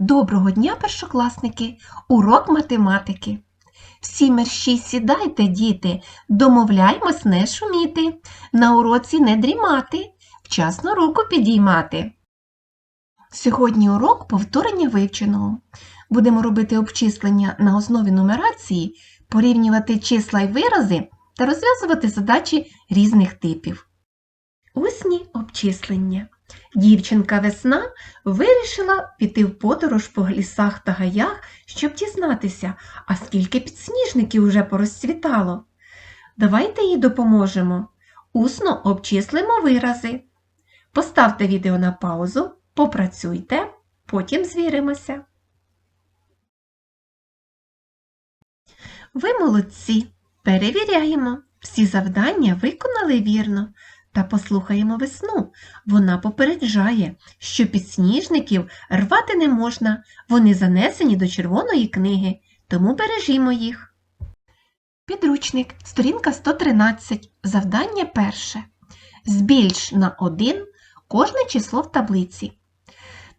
Доброго дня, першокласники! Урок математики. Всі мерщій сідайте, діти, домовляймось не шуміти, на уроці не дрімати, вчасно руку підіймати. Сьогодні урок повторення вивченого. Будемо робити обчислення на основі нумерації, порівнювати числа й вирази та розв'язувати задачі різних типів. Усні обчислення. Дівчинка весна вирішила піти в подорож по лісах та гаях, щоб дізнатися, а скільки підсніжників уже порозцвітало. Давайте їй допоможемо. Усно обчислимо вирази. Поставте відео на паузу, попрацюйте, потім звіримося. Ви молодці! Перевіряємо. Всі завдання виконали вірно. Та послухаємо весну. Вона попереджає, що підсніжників рвати не можна, вони занесені до червоної книги, тому бережімо їх. Підручник, сторінка 113, завдання перше. Збільш на 1 кожне число в таблиці.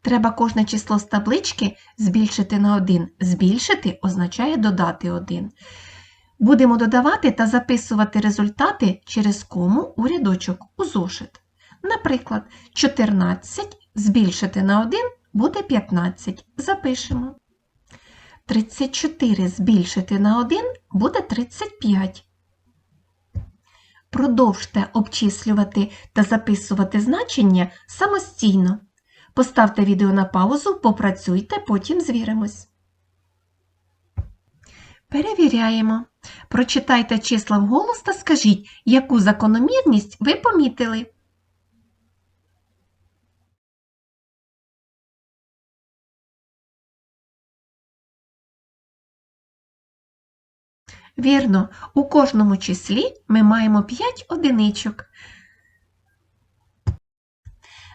Треба кожне число з таблички збільшити на 1. Збільшити означає додати 1. Будемо додавати та записувати результати через кому у рядочок у зошит. Наприклад, 14 збільшити на 1 буде 15. Запишемо. 34 збільшити на 1 буде 35. Продовжте обчислювати та записувати значення самостійно. Поставте відео на паузу, попрацюйте, потім звіримось. Перевіряємо. Прочитайте числа вголос та скажіть, яку закономірність ви помітили. Вірно, у кожному числі ми маємо 5 одиничок.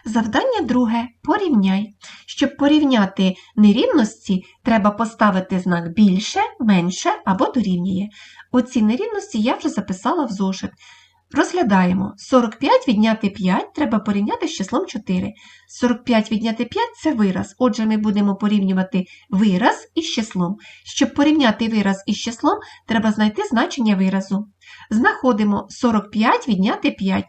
Завдання друге порівняй. Щоб порівняти нерівності, треба поставити знак більше, менше або дорівнює. Оці нерівності я вже записала в зошит. Розглядаємо. 45 відняти 5 треба порівняти з числом 4. 45 відняти 5 це вираз. Отже, ми будемо порівнювати вираз із числом. Щоб порівняти вираз із числом, треба знайти значення виразу. Знаходимо 45 відняти 5.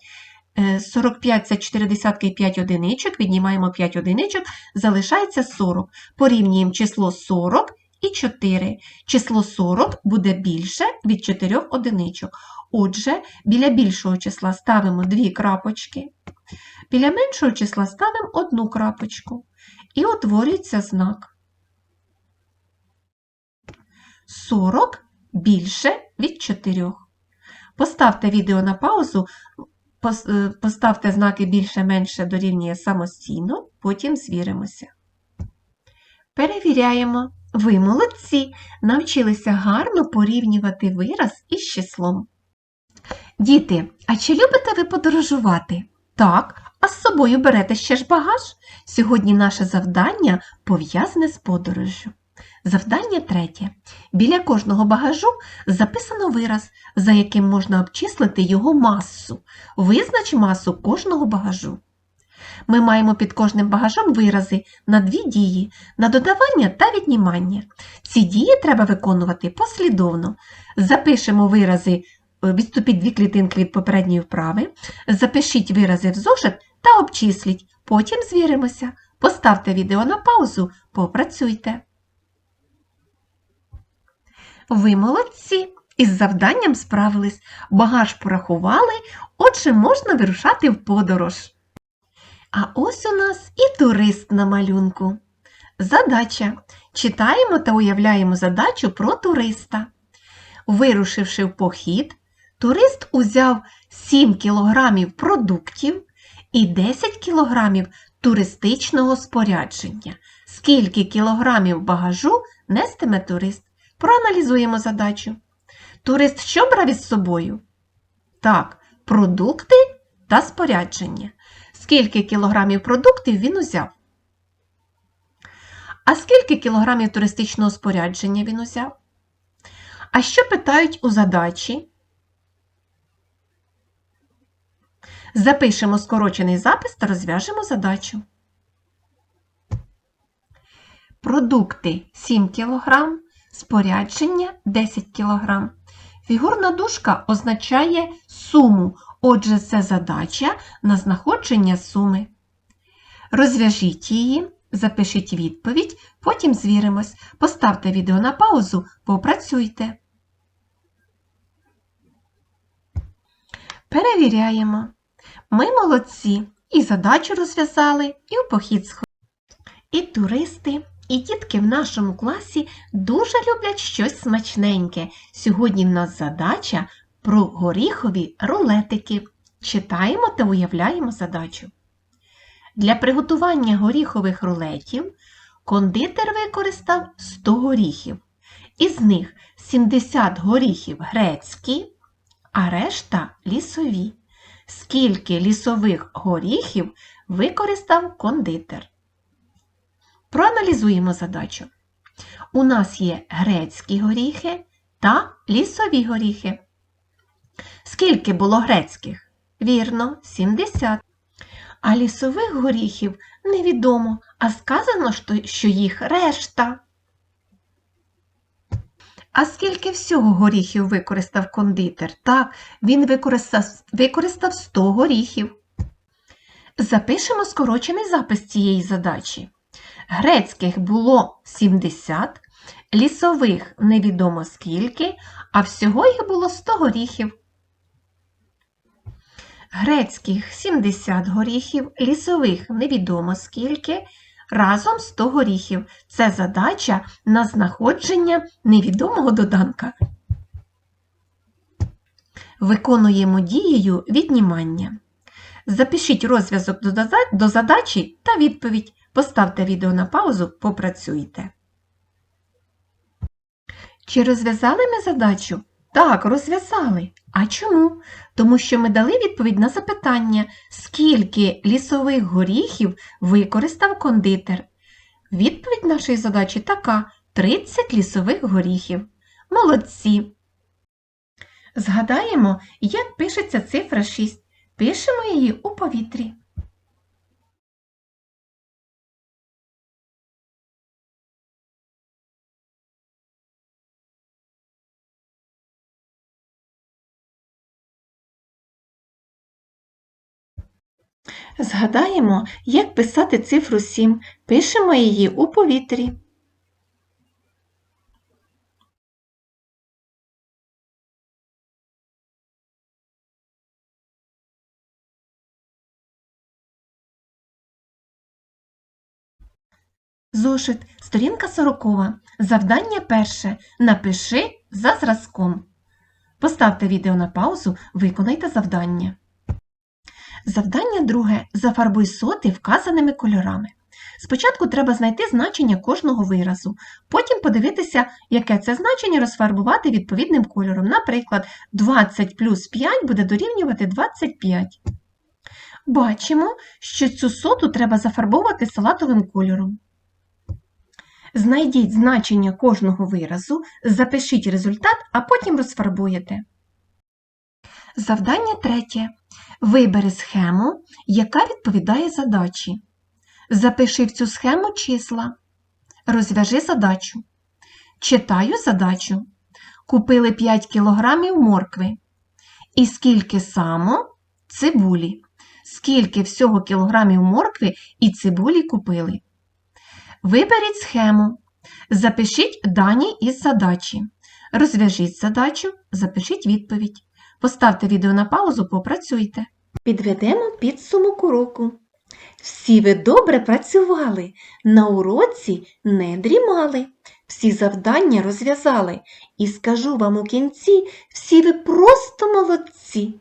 45 це 4 десятки і 5 одиничок, віднімаємо 5 одиничок, залишається 40. Порівнюємо число 40 і 4. Число 40 буде більше від 4 одиничок. Отже, біля більшого числа ставимо 2 крапочки, біля меншого числа ставимо одну крапочку. І утворюється знак. 40 більше від 4. Поставте відео на паузу, Поставте знаки більше-менше дорівнює самостійно, потім звіримося. Перевіряємо. Ви молодці, навчилися гарно порівнювати вираз із числом. Діти, а чи любите ви подорожувати? Так, а з собою берете ще ж багаж? Сьогодні наше завдання пов'язане з подорожжю. Завдання третє. Біля кожного багажу записано вираз, за яким можна обчислити його масу. Визнач масу кожного багажу. Ми маємо під кожним багажом вирази на дві дії на додавання та віднімання. Ці дії треба виконувати послідовно. Запишемо вирази, відступіть дві клітинки від попередньої вправи, запишіть вирази в зошит та обчисліть. Потім звіримося. Поставте відео на паузу, попрацюйте. Ви молодці! Із завданням справились, багаж порахували, отже, можна вирушати в подорож. А ось у нас і турист на малюнку. Задача. Читаємо та уявляємо задачу про туриста. Вирушивши в похід, турист узяв 7 кілограмів продуктів і 10 кілограмів туристичного спорядження. Скільки кілограмів багажу нестиме турист? Проаналізуємо задачу. Турист що брав із собою? Так, продукти та спорядження. Скільки кілограмів продуктів він узяв? А скільки кілограмів туристичного спорядження він узяв? А що питають у задачі? Запишемо скорочений запис та розв'яжемо задачу. продукти 7 кг, спорядження 10 кг. Фігурна дужка означає суму, отже, це задача на знаходження суми. Розв'яжіть її, запишіть відповідь, потім звіримось. Поставте відео на паузу, попрацюйте. Перевіряємо. Ми молодці, і задачу розв'язали, і в похід сходили. І туристи, і дітки в нашому класі дуже люблять щось смачненьке. Сьогодні в нас задача про горіхові рулетики. Читаємо та уявляємо задачу. Для приготування горіхових рулетів кондитер використав 100 горіхів. Із них 70 горіхів грецькі, а решта лісові. Скільки лісових горіхів використав кондитер? Проаналізуємо задачу. У нас є грецькі горіхи та лісові горіхи. Скільки було грецьких? Вірно, 70. А лісових горіхів невідомо, а сказано, що- їх решта. А скільки всього горіхів використав кондитер? Так, він використав 100 горіхів. Запишемо скорочений запис цієї задачі. Грецьких було 70, лісових невідомо скільки, а всього їх було 100 горіхів. Грецьких 70 горіхів, лісових невідомо скільки, разом 100 горіхів. Це задача на знаходження невідомого доданка. Виконуємо дією віднімання. Запишіть розв'язок до задачі та відповідь. Поставте відео на паузу, попрацюйте. Чи розв'язали ми задачу? Так, розв'язали. А чому? Тому що ми дали відповідь на запитання, скільки лісових горіхів використав кондитер. Відповідь нашої задачі така: 30 лісових горіхів. Молодці! Згадаємо, як пишеться цифра 6. Пишемо її у повітрі. Згадаємо, як писати цифру 7. Пишемо її у повітрі. Зошит, сторінка 40. Завдання перше. Напиши за зразком. Поставте відео на паузу, виконайте завдання. Завдання друге. Зафарбуй соти вказаними кольорами. Спочатку треба знайти значення кожного виразу, потім подивитися, яке це значення розфарбувати відповідним кольором. Наприклад, 20 плюс 5 буде дорівнювати 25. Бачимо, що цю соту треба зафарбовувати салатовим кольором. Знайдіть значення кожного виразу, запишіть результат, а потім розфарбуєте. Завдання третє. Вибери схему, яка відповідає задачі. Запиши в цю схему числа. Розв'яжи задачу. Читаю задачу. Купили 5 кг моркви. І скільки само цибулі. Скільки всього кілограмів моркви і цибулі купили. Виберіть схему. Запишіть дані із задачі. Розв'яжіть задачу, запишіть відповідь. Поставте відео на паузу, попрацюйте. Підведемо підсумок уроку. Всі ви добре працювали, на уроці не дрімали, всі завдання розв'язали. І скажу вам у кінці, всі ви просто молодці.